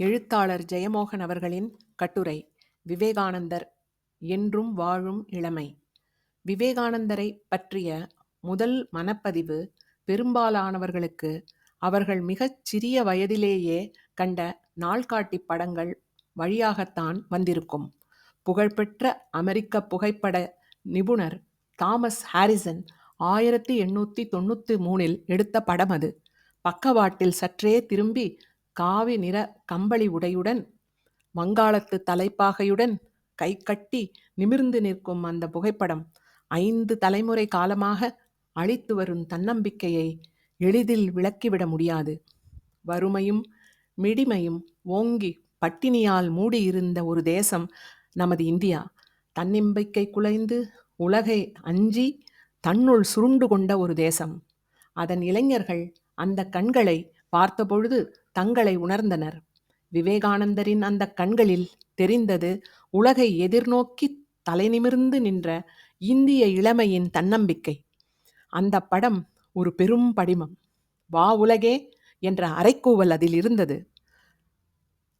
எழுத்தாளர் ஜெயமோகன் அவர்களின் கட்டுரை விவேகானந்தர் என்றும் வாழும் இளமை விவேகானந்தரைப் பற்றிய முதல் மனப்பதிவு பெரும்பாலானவர்களுக்கு அவர்கள் மிகச் சிறிய வயதிலேயே கண்ட நாள்காட்டி படங்கள் வழியாகத்தான் வந்திருக்கும். புகழ்பெற்ற அமெரிக்க புகைப்பட நிபுணர் தாமஸ் ஹாரிசன் ஆயிரத்தி எண்ணூற்றி தொண்ணூத்தி மூணில் எடுத்த படம் அது. பக்கவாட்டில் சற்றே திரும்பி காவி நிற கம்பளி உடையுடன் வங்காளத்து தலைப்பாகையுடன் கை கட்டி நிமிர்ந்து நிற்கும் அந்த புகைப்படம் ஐந்து தலைமுறை காலமாக அழித்து வரும் தன்னம்பிக்கையை எளிதில் விளக்கிவிட முடியாது. வறுமையும் மிடிமையும் ஓங்கி பட்டினியால் மூடியிருந்த ஒரு தேசம் நமது இந்தியா. தன்னம்பிக்கை குலைந்து உலகை அஞ்சி தன்னுள் சுருண்டு கொண்ட ஒரு தேசம். அதன் இளைஞர்கள் அந்த கண்களை பார்த்தபொழுது தங்களை உணர்ந்தனர். விவேகானந்தரின் அந்த கண்களில் தெரிந்தது உலகை எதிர்நோக்கி தலைநிமிர்ந்து நின்ற இந்திய இளமையின் தன்னம்பிக்கை. அந்த படம் ஒரு பெரும் படிமம். வா உலகே என்ற அறைக்கூவல் அதில் இருந்தது.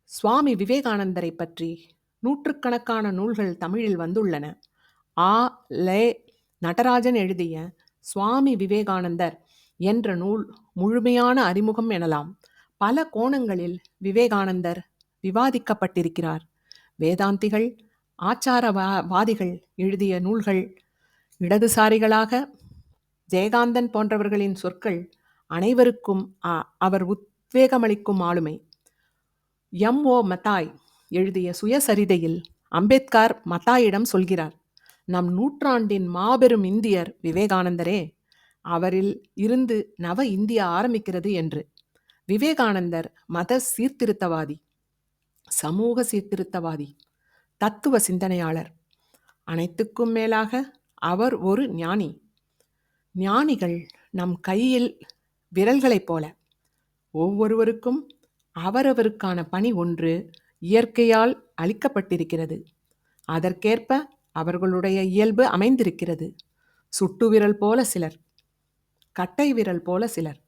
சுவாமி விவேகானந்தரை பற்றி நூற்றுக்கணக்கான நூல்கள் தமிழில் வந்துள்ளன. ஆ லே நடராஜன் எழுதிய சுவாமி விவேகானந்தர் என்ற நூல் முழுமையான அறிமுகம் எனலாம். பல கோணங்களில் விவேகானந்தர் விவாதிக்கப்பட்டிருக்கிறார். வேதாந்திகள், ஆச்சாரவாதிகள் எழுதிய நூல்கள், இடதுசாரிகளாக ஜெயகாந்தன் போன்றவர்களின் சொற்கள் அனைவருக்கும் அவர் உத்வேகமளிக்கும் ஆளுமை. எம். ஓ. மத்தாய் எழுதிய சுயசரிதையில் அம்பேத்கர் மத்தாயிடம் சொல்கிறார் நம் நூற்றாண்டின் மாபெரும் இந்தியர் விவேகானந்தரே அவரில் இருந்து நவ இந்தியா ஆரம்பிக்கிறது என்று. விவேகானந்தர் மத சீர்திருத்தவாதி சமூக சீர்திருத்தவாதி தத்துவ சிந்தனையாளர். அனைத்துக்கும் மேலாக அவர் ஒரு ஞானி. ஞானிகள் நம் கையில் விரல்களைப் போல. ஒவ்வொருவருக்கும் அவரவருக்கான பணி ஒன்று இயற்கையால் அளிக்கப்பட்டிருக்கிறது. அதற்கேற்ப அவர்களுடைய இயல்பு அமைந்திருக்கிறது. சுட்டுவிரல் போல சிலர். கட்டை விரல் போல சிலர்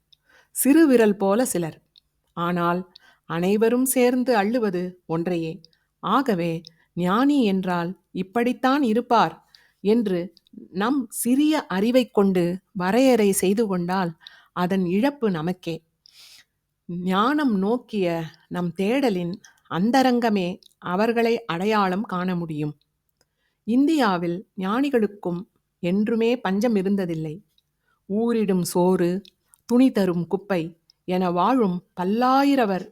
சிறு விரல் போல சிலர். ஆனால் அனைவரும் சேர்ந்து அள்ளுவது ஒன்றையே. ஆகவே ஞானி என்றால் இப்படித்தான் இருப்பார் என்று நம் சிறிய அறிவை கொண்டு வரையறை செய்து கொண்டால் அதன் இழப்பு நமக்கே. ஞானம் நோக்கிய நம் தேடலின் அந்தரங்கமே அவர்களை அடையாளம் காண முடியும். இந்தியாவில் ஞானிகளுக்கும் என்றுமே பஞ்சம் இருந்ததில்லை. ஊரிடும் சோறு துணி தரும் குப்பை என வாழும் பல்லாயிரவர்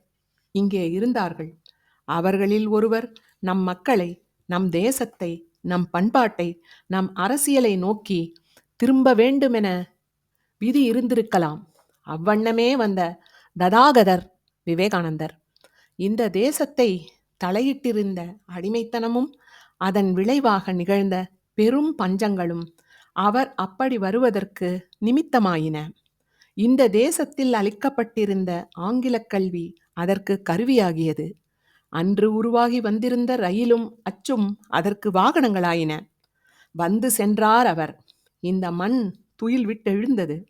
இங்கே இருந்தார்கள். அவர்களில் ஒருவர் நம் மக்களை நம் தேசத்தை நம் பண்பாட்டை நம் அரசியலை நோக்கி திரும்ப வேண்டுமென விதி இருந்திருக்கலாம். அவ்வண்ணமே வந்த ததாகதர் விவேகானந்தர். இந்த தேசத்தை தலையிட்டிருந்த அடிமைத்தனமும் அதன் விளைவாக நிகழ்ந்த பெரும் பஞ்சங்களும் அவர் அப்படி வருவதற்கு நிமித்தமாயின. இந்த தேசத்தில் அளிக்கப்பட்டிருந்த ஆங்கிலக் கல்வி அதற்கு கருவியாகியது. அன்று உருவாகி வந்திருந்த ரயிலும் அச்சும் அதற்கு வாகனங்களாயின. வந்து சென்றார் அவர். இந்த மண் துயில் விட்டெழுந்தது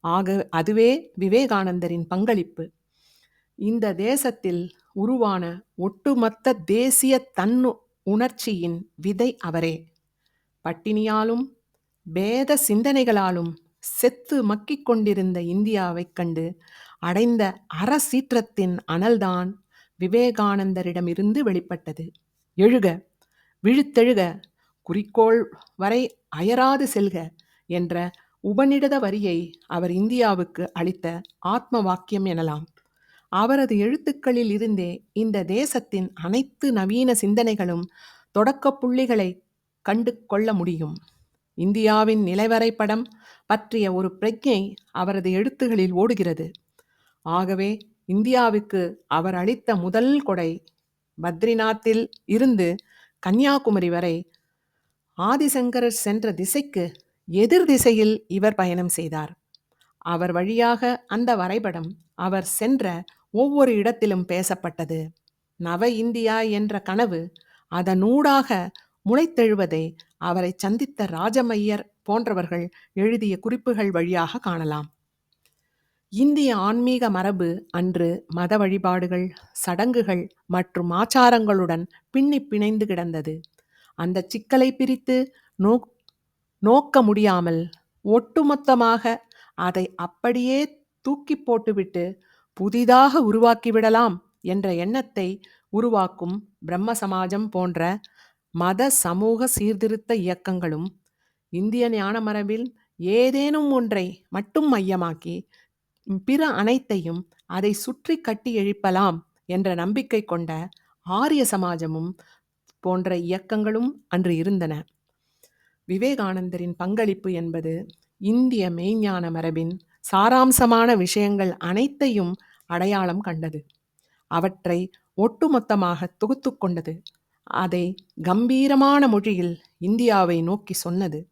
ஆக அதுவே விவேகானந்தரின் பங்களிப்பு. இந்த தேசத்தில் உருவான ஒட்டுமொத்த தேசிய தன்னு உணர்ச்சியின் விதை அவரே. பட்டினியாலும் பேத சிந்தனைகளாலும் செத்து மக்கிக் கொண்டிருந்த இந்தியாவைக் கண்டு அடைந்த அறசீற்றத்தின் அனல்தான் விவேகானந்தரிடமிருந்து வெளிப்பட்டது. எழுக, விழுத்தெழுக, குறிக்கோள் வரை அயராது செல்க என்ற உபநிடத வரியை அவர் இந்தியாவுக்கு அளித்த ஆத்ம வாக்கியம் எனலாம். அவரது எழுத்துக்களில் இருந்தே இந்த தேசத்தின் அனைத்து நவீன சிந்தனைகளும் தொடக்கப் புள்ளிகளை கண்டு கொள்ள முடியும். இந்தியாவின் நிலைவரைபடம் பற்றிய ஒரு பிரஜை அவரது எழுத்துகளில் ஓடுகிறது. ஆகவே இந்தியாவுக்கு அவர் அளித்த முதல் கொடை பத்ரிநாத்தில் இருந்து கன்னியாகுமரி வரை ஆதிசங்கரர் சென்ற திசைக்கு எதிர் திசையில் இவர் பயணம் செய்தார். அவர் வழியாக அந்த வரைபடம் அவர் சென்ற ஒவ்வொரு இடத்திலும் பேசப்பட்டது. நவ இந்தியா என்ற கனவு அதனூடாக முளைத்தெழுவதை அவரை சந்தித்த ராஜமையர் போன்றவர்கள் எழுதிய குறிப்புகள் வழியாக காணலாம் இந்திய ஆன்மீக மரபு அன்று மத வழிபாடுகள், சடங்குகள் மற்றும் ஆச்சாரங்களுடன் பின்னிப் பிணைந்து கிடந்தது. அந்த சிக்கலை பிரித்து நோக் நோக்க முடியாமல், ஒட்டுமொத்தமாக அதை அப்படியே தூக்கி போட்டுவிட்டு, புதிதாக உருவாக்கிவிடலாம் என்ற எண்ணத்தை உருவாக்கும் பிரம்ம சமாஜம் போன்ற மத சமூக சீர்திருத்த இயக்கங்களும், இந்திய ஞான மரபில் ஏதேனும் ஒன்றை மட்டும் மையமாக்கி, பிற அனைத்தையும் அதை சுற்றி கட்டி எழுப்பலாம் என்ற நம்பிக்கை கொண்ட ஆரிய சமாஜமும் போன்ற இயக்கங்களும் அன்று இருந்தன. விவேகானந்தரின் பங்களிப்பு என்பது இந்திய மெய்ஞான மரபின் சாராம்சமான விஷயங்கள் அனைத்தையும் அடையாளம் கண்டது. அவற்றை ஒட்டுமொத்தமாக தொகுத்து கொண்டது. அதை கம்பீரமான மொழியில் இந்தியாவை நோக்கி சொன்னது.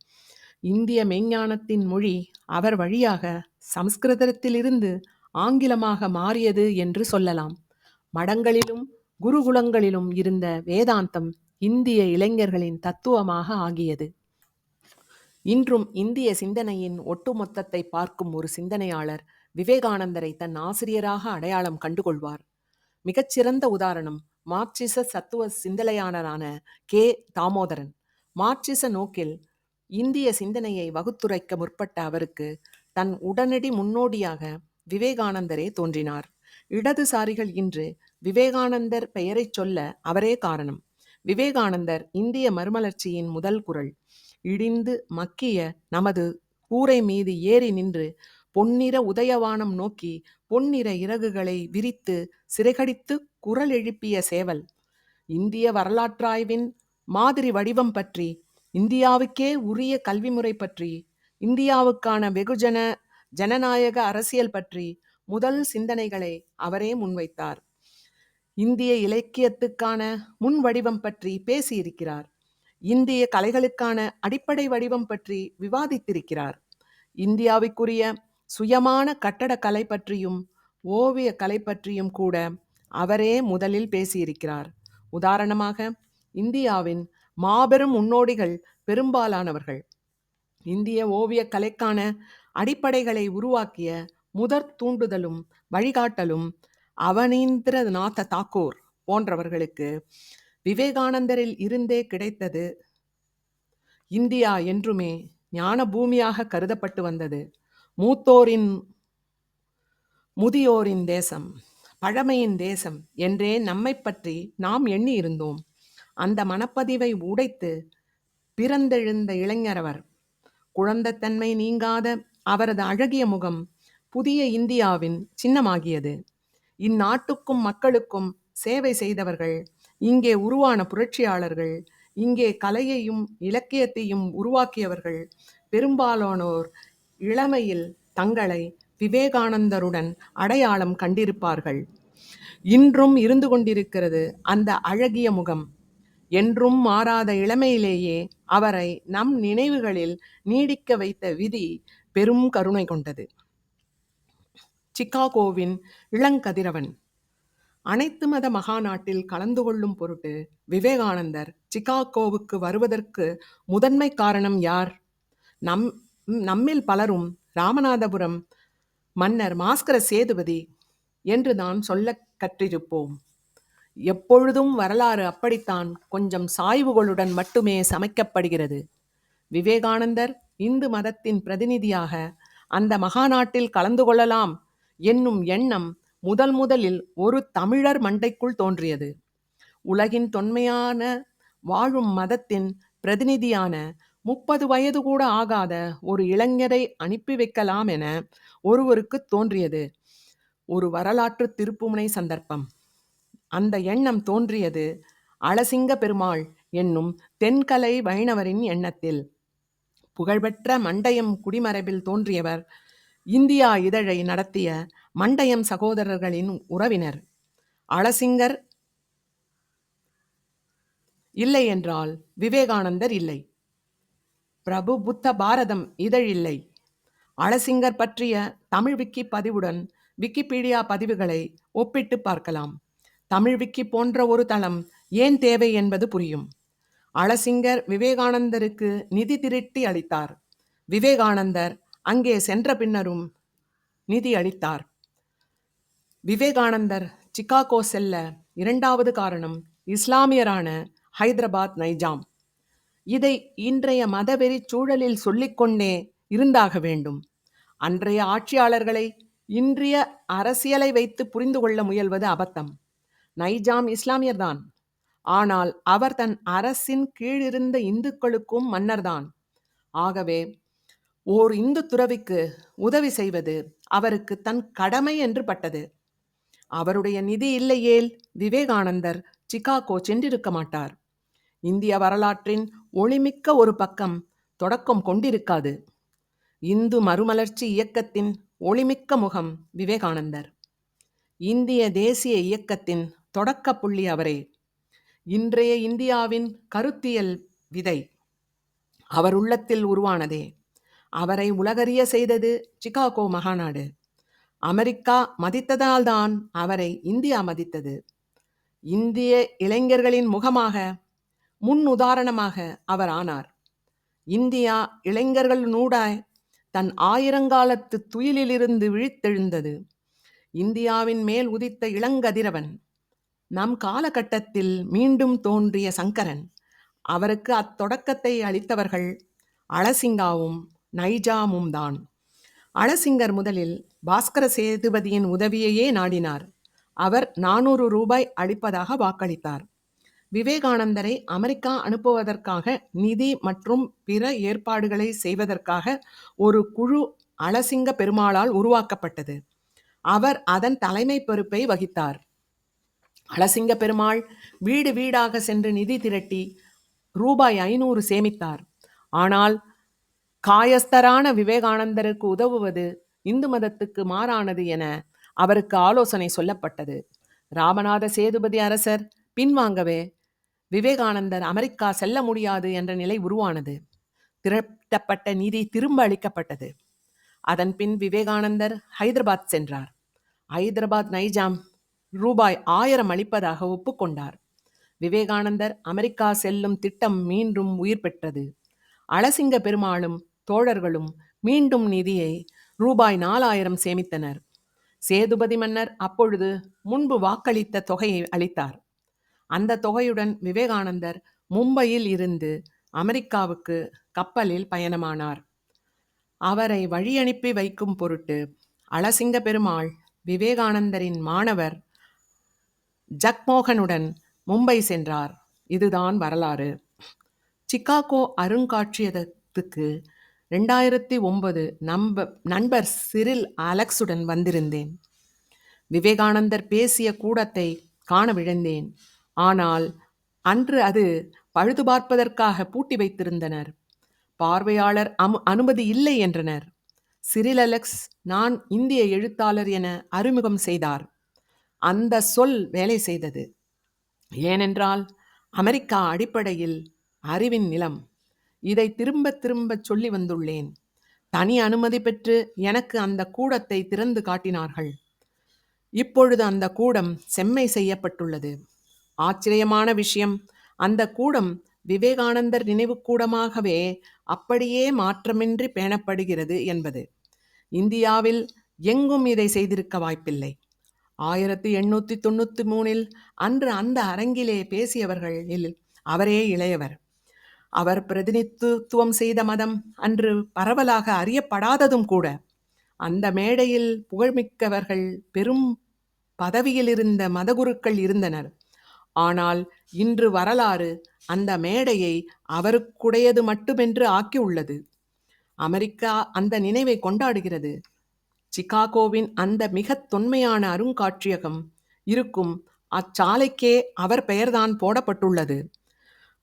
இந்திய மெய்ஞ்ஞானத்தின் மொழி அவர் வழியாக சமஸ்கிருதத்திலிருந்து ஆங்கிலமாக மாறியது என்று சொல்லலாம். மடங்களிலும் குருகுலங்களிலும் இருந்த வேதாந்தம் இந்திய இளைஞர்களின் தத்துவமாக ஆகியது. இன்றும் இந்திய சிந்தனையின் ஒட்டுமொத்தத்தை பார்க்கும் ஒரு சிந்தனையாளர் விவேகானந்தரை தன் ஆசிரியராக அடையாளம் கண்டுகொள்வார். மிகச்சிறந்த உதாரணம் மார்க்சிச சத்துவ சிந்தனையாளரான கே. தாமோதரன். மார்க்சிச நோக்கில் இந்திய சிந்தனையை வகுத்துரைக்க முற்பட்ட அவருக்கு தன் உடனடி முன்னோடியாக விவேகானந்தரே தோன்றினார். இடதுசாரிகள் இன்று விவேகானந்தர் பெயரைச் சொல்ல அவரே காரணம். விவேகானந்தர் இந்திய மறுமலர்ச்சியின் முதல் குரல். இடிந்து மக்கிய நமது கூரை மீது ஏறி நின்று பொன்னிற உதயவானம் நோக்கி பொன்னிற இறகுகளை விரித்து சிறைகடித்து குரல் எழுப்பிய சேவல். இந்திய வரலாற்றாய்வின் மாதிரி வடிவம் பற்றி, இந்தியாவுக்கே உரிய கல்வி முறை பற்றி, இந்தியாவுக்கான வெகுஜன ஜனநாயக அரசியல் பற்றி முதல் சிந்தனைகளை அவரே முன்வைத்தார். இந்திய இலக்கியத்துக்கான முன் வடிவம் பற்றி பேசியிருக்கிறார். இந்திய கலைகளுக்கான அடிப்படை வடிவம் பற்றி விவாதித்திருக்கிறார். இந்தியாவுக்குரிய சுயமான கட்டடக்கலை பற்றியும் ஓவியக் கலை பற்றியும் கூட அவரே முதலில் பேசியிருக்கிறார். உதாரணமாக, இந்தியாவின் மாபெரும் முன்னோடிகள் பெரும்பாலானவர்கள் இந்திய ஓவியக் கலைக்கான அடிப்படைகளை உருவாக்கிய முதற் தூண்டுதலும் வழிகாட்டலும் அவனீந்திரநாத தாக்கூர் போன்றவர்களுக்கு விவேகானந்தரில் இருந்தே கிடைத்தது. இந்தியா என்றுமே ஞான பூமியாக கருதப்பட்டு வந்தது. மூத்தோரின் முதியோரின் தேசம், பழமையின் தேசம் என்றே நம்மை பற்றி நாம் எண்ணியிருந்தோம். அந்த மனப்பதிவை உடைத்து பிறந்தெழுந்த இளைஞர் அவர். குழந்தைத்தன்மை நீங்காத அவரது அழகிய முகம் புதிய இந்தியாவின் சின்னமாகியது. இந்நாட்டுக்கும் மக்களுக்கும் சேவை செய்தவர்கள், இங்கே உருவான புரட்சியாளர்கள், இங்கே கலையையும் இலக்கியத்தையும் உருவாக்கியவர்கள் பெரும்பாலானோர் இளமையில் தங்களை விவேகானந்தருடன் அடையாளம் கண்டிருப்பார்கள். இன்றும் இருந்து கொண்டிருக்கிறது அந்த அழகிய முகம். என்றும் மாறாத இளமையிலேயே அவரை நம் நினைவுகளில் நீடிக்க வைத்த விதி பெரும் கருணை கொண்டது. சிக்காகோவின் இளங்கதிரவன் அனைத்து மத மகாநாட்டில் கலந்து கொள்ளும் பொருட்டு விவேகானந்தர் சிக்காகோவுக்கு வருவதற்கு முதன்மை காரணம் யார்? நம் நம்மில் பலரும் ராமநாதபுரம் மன்னர் மாஸ்கர சேதுபதி என்று நான் சொல்ல கற்றிருப்போம். எப்பொழுதும் வரலாறு அப்படித்தான் கொஞ்சம் சாய்வுகளுடன் மட்டுமே சமைக்கப்படுகிறது. விவேகானந்தர் இந்து மதத்தின் பிரதிநிதியாக அந்த மகாநாட்டில் கலந்து கொள்ளலாம் என்னும் எண்ணம் முதல் முதலில் ஒரு தமிழர் மண்டைக்குள் தோன்றியது. உலகின் தொன்மையான வாழும் மதத்தின் பிரதிநிதியான முப்பது வயது கூட ஆகாத ஒரு இளைஞரை அனுப்பி வைக்கலாம் என ஒருவருக்குத் தோன்றியது. ஒரு வரலாற்று திருப்புமுனை சந்தர்ப்பம். அந்த எண்ணம் தோன்றியது அலசிங்க பெருமாள் என்னும் தென்கலை வைணவரின் எண்ணத்தில். புகழ்பெற்ற மண்டயம் குடிமரபில் தோன்றியவர். இந்தியா இதழை நடத்திய மண்டயம் சகோதரர்களின் உறவினர். அலசிங்கர் இல்லை என்றால் விவேகானந்தர் இல்லை. பிரபு புத்த பாரதம் இதழில்லை அழசிங்கர் பற்றிய தமிழ் விக்கி பதிவுடன் விக்கிபீடியா பதிவுகளை ஒப்பிட்டுப் பார்க்கலாம். தமிழ் விக்கி போன்ற ஒரு தளம் ஏன் தேவை என்பது புரியும். அழசிங்கர் விவேகானந்தருக்கு நிதி திரட்டி அளித்தார். விவேகானந்தர் அங்கே சென்ற பின்னரும் நிதி அளித்தார் விவேகானந்தர் சிகாகோ செல்ல இரண்டாவது காரணம் இஸ்லாமியரான ஹைதராபாத் நைஜாம் இதை இன்றைய மதவெறி சூழலில் சொல்லிக்கொண்டே இருந்தாக வேண்டும். அன்றைய ஆட்சியாளர்களை இன்றைய அரசியலை வைத்து புரிந்து கொள்ள முயல்வது அபத்தம். நைஜாம் இஸ்லாமியர்தான். ஆனால் அவர் தன் அரசின் கீழிருந்த இந்துக்களுக்கும் மன்னர்தான். ஆகவே ஓர் இந்து துறவிக்கு உதவி செய்வது அவருக்கு தன் கடமை என்று பட்டது. அவருடைய நிதி இல்லையேல் விவேகானந்தர் சிகாகோ சென்றிருக்க மாட்டார். இந்திய வரலாற்றின் ஒளிமிக்க ஒரு பக்கம் தொடக்கம் கொண்டிருக்காது. இந்து மறுமலர்ச்சி இயக்கத்தின் ஒளிமிக்க முகம் விவேகானந்தர். இந்திய தேசிய இயக்கத்தின் தொடக்க புள்ளி அவரே. இன்றைய இந்தியாவின் கருத்தியல் விதை. அவர் உள்ளத்தில் உருவானதே. அவரை உலகறிய செய்தது சிகாகோ மகாநாடு. அமெரிக்கா மதித்ததால்தான் அவரை இந்தியா மதித்தது. இந்திய இளைஞர்களின் முகமாக முன் உதாரணமாக அவர் ஆனார். இந்தியா இளைஞர்கள் நூடாய் தன் ஆயிரங்காலத்து துயிலிலிருந்து விழித்தெழுந்தது. இந்தியாவின் மேல் உதித்த இளங்கதிரவன் நம் காலகட்டத்தில் மீண்டும் தோன்றிய சங்கரன் அவருக்கு அத்தொடக்கத்தை அளித்தவர்கள் அலசிங்காவும் நைஜாமும் தான். அலசிங்கர் முதலில் பாஸ்கர சேதுபதியின் உதவியையே நாடினார். அவர் நானூறு ரூபாய் அளிப்பதாக வாக்களித்தார். விவேகானந்தரை அமெரிக்கா அனுப்புவதற்காக நிதி மற்றும் பிற ஏற்பாடுகளை செய்வதற்காக ஒரு குழு அலசிங்க பெருமாளால் உருவாக்கப்பட்டது. அவர் அதன் தலைமை பொறுப்பை வகித்தார். அலசிங்க பெருமாள் வீடு வீடாக சென்று நிதி திரட்டி ரூபாய் ஐநூறு சேமித்தார். ஆனால் காயஸ்தரான விவேகானந்தருக்கு உதவுவது இந்து மதத்துக்கு மாறானது என அவருக்கு ஆலோசனை சொல்லப்பட்டது. ராமநாத சேதுபதி அரசர் பின்வாங்கவே விவேகானந்தர் அமெரிக்கா செல்ல முடியாது என்ற நிலை உருவானது. திரட்டப்பட்ட நிதி திரும்ப அளிக்கப்பட்டது. அதன் பின் விவேகானந்தர் ஹைதராபாத் சென்றார். ஹைதராபாத் நைஜாம் ரூபாய் ஆயிரம் அளிப்பதாக ஒப்புக்கொண்டார். விவேகானந்தர் அமெரிக்கா செல்லும் திட்டம் மீண்டும் உயிர் பெற்றது. அலசிங்க பெருமாளும் தோழர்களும் மீண்டும் நிதியை ரூபாய் நாலாயிரம் சேமித்தனர். சேதுபதி மன்னர் அப்பொழுது முன்பு வாக்களித்த தொகையை அளித்தார். அந்த தொகையுடன் விவேகானந்தர் மும்பையில் இருந்து அமெரிக்காவுக்கு கப்பலில் பயணமானார். அவரை வழியனுப்பி வைக்கும் பொருட்டு அலசிங்க பெருமாள் விவேகானந்தரின் மாணவர் ஜக்மோகனுடன் மும்பை சென்றார். இதுதான் வரலாறு. சிக்காகோ அருங்காட்சியகத்துக்கு ரெண்டாயிரத்தி ஒன்பது நம்ப நண்பர் சிரில் அலெக்ஸுடன் வந்திருந்தேன். விவேகானந்தர் பேசிய கூடத்தை காண விழுந்தேன். ஆனால் அன்று அது பழுது பார்ப்பதற்காக பூட்டி வைத்திருந்தனர். பார்வையாளர் அமு அனுமதி இல்லை என்றனர். சிறில் அலெக்ஸ் நான் இந்திய எழுத்தாளர் என அறிமுகம் செய்தார். அந்த சொல் வேலை செய்தது. ஏனென்றால் அமெரிக்கா அடிப்படையில் அறிவின் நிலம். இதை திரும்ப திரும்ப சொல்லி வந்துள்ளேன். தனி அனுமதி பெற்று எனக்கு அந்த கூடத்தை திறந்து காட்டினார்கள். இப்பொழுது அந்த கூடம் செம்மை செய்யப்பட்டுள்ளது. ஆச்சரியமான விஷயம். அந்த கூடம் விவேகானந்தர் நினைவு கூடமாகவே அப்படியே மாற்றமின்றி பேணப்படுகிறது என்பது. இந்தியாவில் எங்கும் இதை செய்திருக்க வாய்ப்பில்லை. ஆயிரத்தி எண்ணூற்றி தொண்ணூற்றி மூணில் அன்று அந்த அரங்கிலே பேசியவர்களில் அவரே இளையவர். அவர் பிரதிநிதித்துவம் செய்த மதம் அன்று பரவலாக அறியப்படாததும் கூட அந்த மேடையில் புகழ்மிக்கவர்கள் பெரும் பதவியில் இருந்த மதகுருக்கள் இருந்தனர். ஆனால் இன்று வரலாறு அந்த மேடையை அவருக்குடையது மட்டுமென்று ஆக்கியுள்ளது. அமெரிக்கா அந்த நினைவை கொண்டாடுகிறது. சிகாகோவின் அந்த மிக தொன்மையான அருங்காட்சியகம் இருக்கும் அச்சாலைக்கே அவர் பெயர்தான் போடப்பட்டுள்ளது.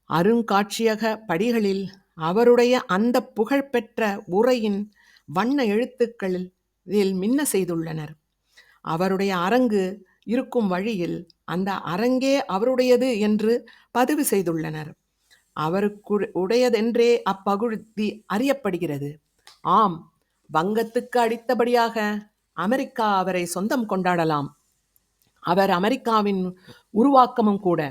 அருங்காட்சியக படிகளில் அவருடைய அந்த புகழ்பெற்ற உரையின் வண்ண எழுத்துக்களில் மின்ன செய்துள்ளனர். அவருடைய அரங்கு இருக்கும் வழியில் அந்த அரங்கே அவருடையது என்று பதிவு செய்துள்ளனர். அவருக்கு உடையதென்றே அப்பகுதி அறியப்படுகிறது. ஆம் வங்கத்துக்கு அடித்தபடியாக அமெரிக்கா அவரை சொந்தம் கொண்டாடலாம். அவர் அமெரிக்காவின் உருவாக்கமும் கூட.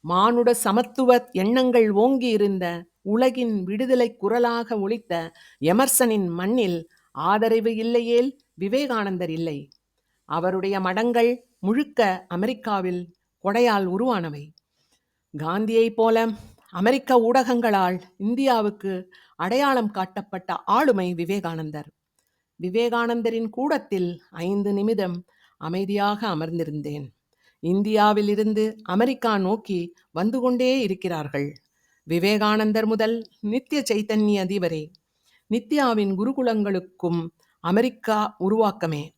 மானுட சமத்துவ எண்ணங்கள் ஓங்கி இருந்த உலகின் விடுதலை குரலாக ஒழித்த எமர்சனின் மண்ணில் ஆதரவு இல்லையேல் விவேகானந்தர் இல்லை. அவருடைய மடங்கள் முழுக்க அமெரிக்காவில் கொடையால் உருவானவை. காந்தியைப் போல அமெரிக்க ஊடகங்களால் இந்தியாவுக்கு அடையாளம் காட்டப்பட்ட ஆளுமை விவேகானந்தர். விவேகானந்தரின் கூடத்தில் ஐந்து நிமிடம் அமைதியாக அமர்ந்திருந்தேன். இந்தியாவில் இருந்து அமெரிக்கா நோக்கி வந்து கொண்டே இருக்கிறார்கள். விவேகானந்தர் முதல் நித்திய சைத்தன்ய அதிபரே. நித்யாவின் குருகுலங்களுக்கும் அமெரிக்கா உருவாக்கமே.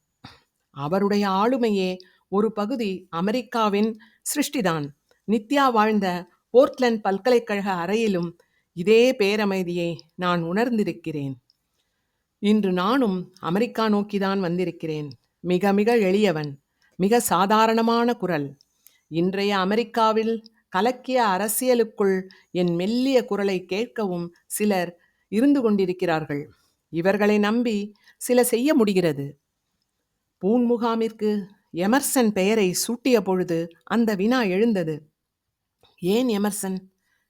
அவருடைய ஆளுமையே ஒரு பகுதி அமெரிக்காவின் சிருஷ்டிதான். நித்யா வாழ்ந்த போர்ட்லண்ட் பல்கலைக்கழக அறையிலும் இதே பேரமைதியை நான் உணர்ந்திருக்கிறேன். இன்று நானும் அமெரிக்கா நோக்கிதான் வந்திருக்கிறேன். மிக மிக எளியவன் மிக சாதாரணமான குரல். இன்றைய அமெரிக்காவில் கலக்கிய அரசியலுக்குள் என் மெல்லிய குரலை கேட்கவும் சிலர் இருந்து கொண்டிருக்கிறார்கள். இவர்களை நம்பி சில செய்ய முடிகிறது. பூன் முகாமிற்கு எமர்சன் பெயரை சூட்டிய பொழுது அந்த வினா எழுந்தது. ஏன் எமர்சன்?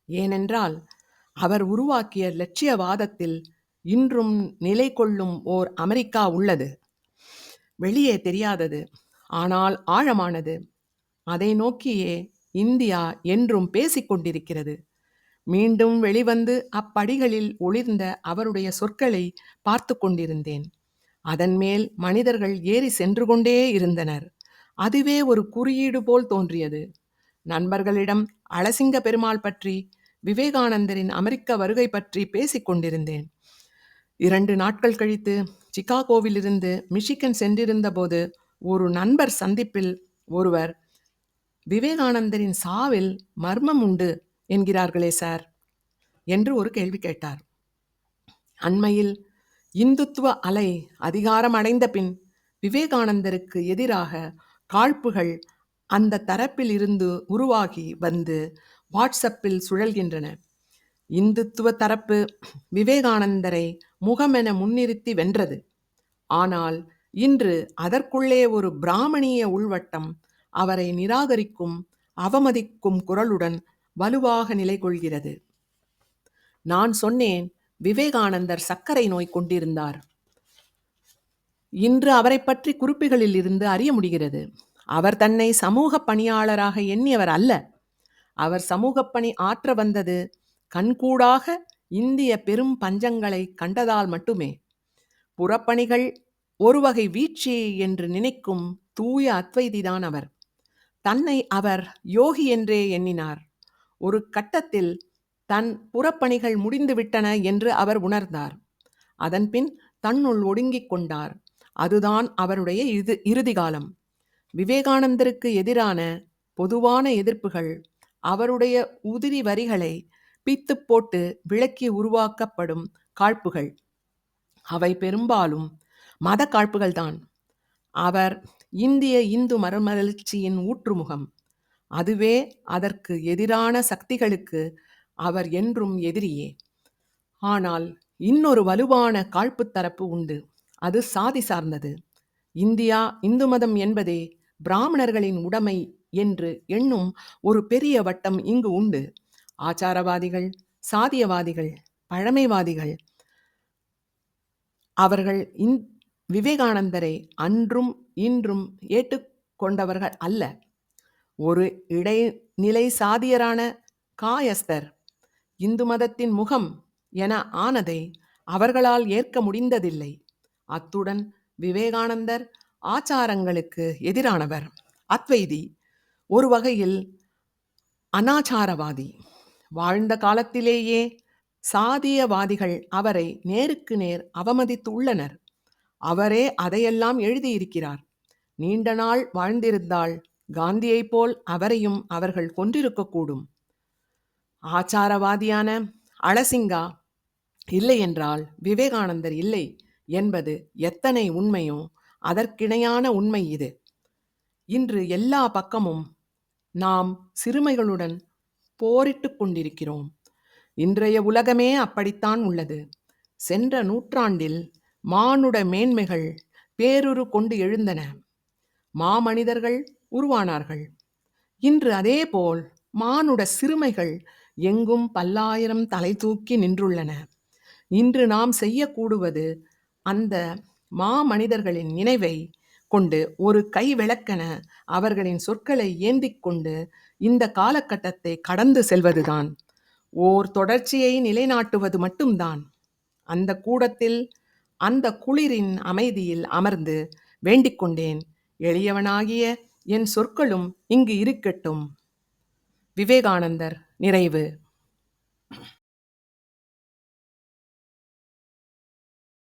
ஏனென்றால் அவர் உருவாக்கிய லட்சியவாதத்தில் இன்றும் நிலை கொள்ளும் ஓர் அமெரிக்கா உள்ளது. வெளியே தெரியாதது ஆனால் ஆழமானது. அதை நோக்கியே இந்தியா என்றும் பேசிக்கொண்டிருக்கிறது மீண்டும் வெளிவந்து அப்படிகளில் ஒளிர்ந்த அவருடைய சொற்களை பார்த்து கொண்டிருந்தேன். அதன் மேல் மனிதர்கள் ஏறி சென்று கொண்டே இருந்தனர். அதுவே ஒரு குறியீடு போல் தோன்றியது. நண்பர்களிடம் அலசிங்க பெருமாள் பற்றி விவேகானந்தரின் அமெரிக்க வருகை பற்றி பேசிக் கொண்டிருந்தேன். இரண்டு நாட்கள் கழித்து சிகாகோவிலிருந்து மிஷிகன் சென்றிருந்த போது ஒரு நண்பர் சந்திப்பில் ஒருவர் விவேகானந்தரின் சாவில் மர்மம் உண்டு என்கிறார்களே சார் என்று ஒரு கேள்வி கேட்டார். அண்மையில் இந்துத்துவ அலை அதிகாரம் அடைந்த பின் விவேகானந்தருக்கு எதிராக காழ்ப்புகள் அந்த தரப்பில் இருந்து உருவாகி வந்து வாட்ஸ்அப்பில் சுழல்கின்றன. இந்துத்துவ தரப்பு விவேகானந்தரை முகமென முன்னிறுத்தி வென்றது. ஆனால் இன்று அதற்குள்ளே ஒரு பிராமணிய உள்வட்டம் அவரை நிராகரிக்கும் அவமதிக்கும் குரலுடன் வலுவாக நிலை கொள்கிறது நான் சொன்னேன் விவேகானந்தர் சர்க்கரை நோய் கொண்டிருந்தார். இன்று அவரை பற்றி குறிப்புகளில் இருந்து அறிய முடிகிறது. அவர் தன்னை சமூக பணியாளராக எண்ணியவர் அல்ல. அவர் சமூக பணி ஆற்ற வந்தது கண்கூடாக இந்திய பெரும் பஞ்சங்களை கண்டதால் மட்டுமே. புறப்பணிகள் ஒரு வகை வீழ்ச்சி என்று நினைக்கும் தூய அத்வைதிதான் அவர். தன்னை அவர் யோகி என்றே எண்ணினார். ஒரு கட்டத்தில் தன் புறப்பணிகள் முடிந்துவிட்டன என்று அவர் உணர்ந்தார். அதன்பின் தன்னுள் ஒடுங்கிக் கொண்டார். அதுதான் அவருடைய இது இறுதி காலம் விவேகானந்தருக்கு எதிரான பொதுவான எதிர்ப்புகள் அவருடைய உதிரி வரிகளை பித்து போட்டு விளக்கி உருவாக்கப்படும் காழ்ப்புகள். அவை பெரும்பாலும் மத காழ்ப்புகள்தான் அவர் இந்திய இந்து மறுமலர்ச்சியின் ஊற்றுமுகம். அதுவே அதற்கு எதிரான சக்திகளுக்கு அவர் என்றும் எதிரியே. ஆனால் இன்னொரு வலுவான காழ்ப்பு தரப்பு உண்டு. அது சாதி சார்ந்தது. இந்தியா இந்து மதம் என்பதே பிராமணர்களின் உடைமை என்று எண்ணும் ஒரு பெரிய வட்டம் இங்கு உண்டு. ஆச்சாரவாதிகள் சாதியவாதிகள் பழமைவாதிகள். அவர்கள் இந் விவேகானந்தரை அன்றும் இன்றும் ஏற்றுக்கொண்டவர்கள் அல்ல. ஒரு இடைநிலை சாதியரான காயஸ்தர் இந்து மதத்தின் முகம் என ஆனதை அவர்களால் ஏற்க முடிந்ததில்லை. அத்துடன் விவேகானந்தர் ஆச்சாரங்களுக்கு எதிரானவர். அத்வைதி ஒரு வகையில் அனாச்சாரவாதி வாழ்ந்த காலத்திலேயே சாதியவாதிகள் அவரை நேருக்கு நேர் அவமதித்துள்ளனர். அவரே அதையெல்லாம் எழுதியிருக்கிறார். நீண்ட நாள் வாழ்ந்திருந்தால் காந்தியைப் போல் அவரையும் அவர்கள் கொன்றிருக்கக்கூடும். ஆச்சாரவாதியான அலசிங்கா இல்லை என்றால் விவேகானந்தர் இல்லை. என்பது எத்தனை உண்மையோ அதற்கிணையான உண்மை இது. இன்று எல்லா பக்கமும் நாம் சிறுமைகளுடன் போரிட்டு கொண்டிருக்கிறோம். இன்றைய உலகமே அப்படித்தான் உள்ளது. சென்ற நூற்றாண்டில் மானுட மேன்மைகள் பேருரு கொண்டு எழுந்தன. மாமனிதர்கள் உருவானார்கள். இன்று அதேபோல் மானுட சிறுமைகள் எங்கும் பல்லாயிரம் தலை தூக்கி நின்றுள்ளன. இன்று நாம் செய்யக்கூடுவது அந்த மாமனிதர்களின் நினைவை கொண்டு ஒரு கை விளக்கென அவர்களின் சொற்களை ஏந்திக் கொண்டு இந்த காலகட்டத்தை கடந்து செல்வதுதான். ஓர் தொடர்ச்சியை நிலைநாட்டுவது மட்டும்தான். அந்த கூடத்தில் அந்த குளிரின் அமைதியில் அமர்ந்து வேண்டிக்கொண்டேன் எளியவனாகிய என் சொற்களும் இங்கு இருக்கட்டும். விவேகானந்தர் நிறைவு.